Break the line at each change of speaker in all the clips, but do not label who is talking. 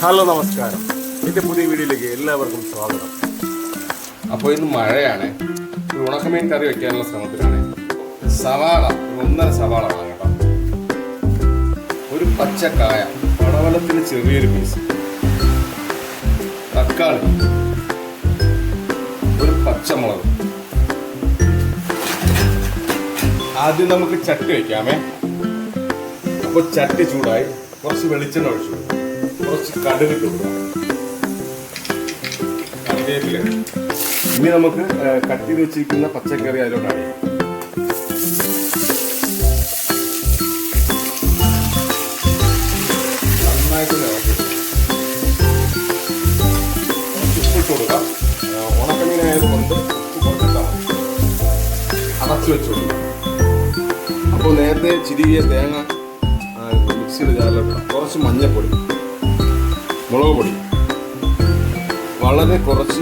Hello നമസ്കാരം. എന്റെ പുതിയ വീഡിയോയിലേക്ക് എല്ലാവർക്കും സ്വാഗതം. അപ്പോൾ ഇന്ന് മഴയാണ്. ഒരു ഉണക്കമീൻ കറി വെക്കാനുള്ള ശ്രമത്തിലാണ്. സവാള ഒന്നര സവാള വാങ്ങണം. ഒരു പച്ചക്കായ പടവലത്തിന് ചെറിയൊരു പീസ് തക്കാളി. ഒരു പച്ചമുളക്. ആദ്യം നമുക്ക് ചട്ടി വയ്ക്കാമേ അപ്പോൾ ചട്ടി ചൂടായി കുറച്ച് വെളിച്ചെണ്ണ ഒഴിച്ചു. കുറച്ച് കടുക് ഇട്ട് കൊടുക്കാം കറിവേപ്പില. ഇനി നമുക്ക് കട്ടി വെച്ചിരിക്കുന്ന പച്ചക്കറി അതിലോട്ട് ആഡ് ചെയ്യാം. നന്നായിട്ട് ഇളക്കി. ഉപ്പിട്ട് കൊടുക്കാം. ആ, ഉണക്കമീനായതുകൊണ്ട് ഉപ്പ് കുറച്ചിട്ടാൽ മതി. അടച്ചു വെച്ചു കൊടുക്കാം അപ്പോൾ നേരത്തെ ചിരികിയ തേങ്ങ മിക്സിയിൽ ജാറിലിടണം കുറച്ച് മഞ്ഞൾപ്പൊടി മുളക് പൊടി. വളരെ കുറച്ച്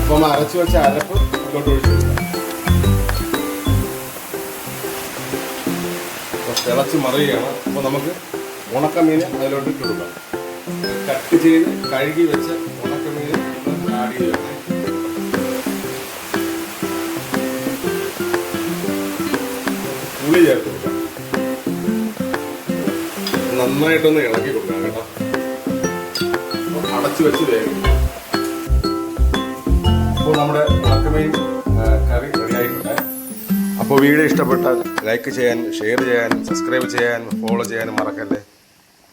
അപ്പോൾ നമ്മൾ അരച്ചു വെച്ച അരപ്പ് ഇങ്ങോട്ട് ഒഴിച്ചു തിളച്ച് മറിയുകയാണ്. അപ്പോൾ നമുക്ക് ഉണക്കമീൻ അതിലോട്ട് ഇട്ട് കൊടുക്കാം. കട്ട് ചെയ്ത് കഴുകി വെച്ച ഉണക്കമീൻ ആഡ് ചെയ്യണം പുളി ചേർത്ത് കൊടുക്കാം. നന്നായിട്ടൊന്ന് ഇളക്കി കൊടുക്കാം കേട്ടോ. അടച്ചു വെച്ച് വേഗം നമ്മുടെ ഉണക്കമീൻ കറി റെഡി ആയിട്ടുണ്ട്. അപ്പോൾ വീഡിയോ ഇഷ്ടപ്പെട്ടാൽ ലൈക്ക് ചെയ്യാൻ ഷെയർ ചെയ്യാൻ സബ്സ്ക്രൈബ് ചെയ്യാൻ ഫോളോ ചെയ്യാനും മറക്കല്ലേ.